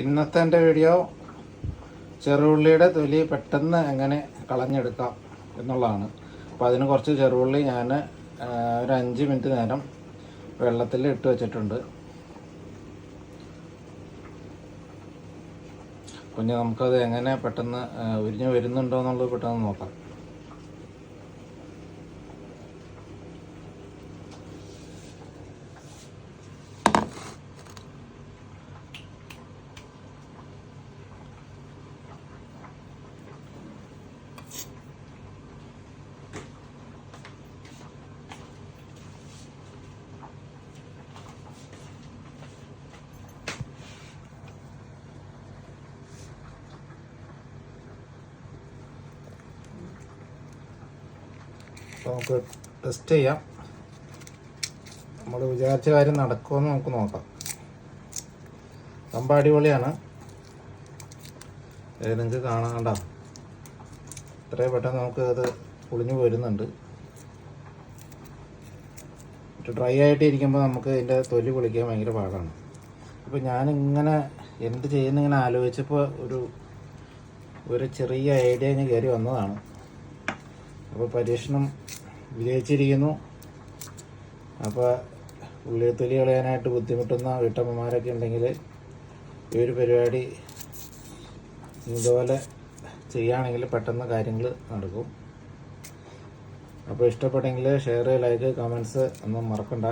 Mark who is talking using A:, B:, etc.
A: ഇന്നത്തെ എന്റെ വീഡിയോ ചെറുള്ളിയുടെ തൊലി പെട്ടെന്ന് എങ്ങനെ കളഞ്ഞെടുക്കാം എന്നുള്ളതാണ്. അപ്പോൾ അതിന് കുറച്ച് ചെറുള്ളി ഞാൻ ഒരു അഞ്ച് മിനിറ്റ് നേരം വെള്ളത്തിൽ ഇട്ട് വെച്ചിട്ടുണ്ട്. കുഞ്ഞ് നമുക്കത് എങ്ങനെ പെട്ടെന്ന് ഉരിഞ്ഞ് വരുന്നുണ്ടോ എന്നുള്ളത് പെട്ടെന്ന് നോക്കാം. അപ്പോൾ നമുക്ക് ടെസ്റ്റ് ചെയ്യാം. നമ്മൾ വിചാരിച്ച കാര്യം നടക്കുമെന്ന് നമുക്ക് നോക്കാം. കമ്പ അടിപൊളിയാണ്. നിങ്ങൾക്ക് കാണാണ്ട. ഇത്രയും പെട്ടെന്ന് നമുക്ക് അത് പൊളിഞ്ഞു വരുന്നുണ്ട്. ഡ്രൈ ആയിട്ട് ഇരിക്കുമ്പോൾ നമുക്ക് ഇതിന്റെ തൊലി പൊളിക്കാൻ ഭയങ്കര പാടാണ്. അപ്പോൾ ഞാനിങ്ങനെ എന്ത് ചെയ്യുന്ന ഇങ്ങനെ ആലോചിച്ചപ്പോൾ ഒരു ഒരു ചെറിയ ഐഡിയ ഞാൻ കയറി വന്നതാണ്. അപ്പോൾ പരീക്ഷണം വിജയിച്ചിരിക്കുന്നു. അപ്പോൾ ഉള്ളിത്തൊലി കളയാനായിട്ട് ബുദ്ധിമുട്ടുന്ന വീട്ടമ്മമാരൊക്കെ ഉണ്ടെങ്കിൽ ഈ ഒരു പരിപാടി ഇതുപോലെ ചെയ്യുകയാണെങ്കിൽ പെട്ടെന്ന് കാര്യങ്ങൾ നടക്കും. അപ്പോൾ ഇഷ്ടപ്പെട്ടെങ്കിൽ ഷെയർ ലൈക്ക് കമൻസ് ഒന്നും മറക്കണ്ട.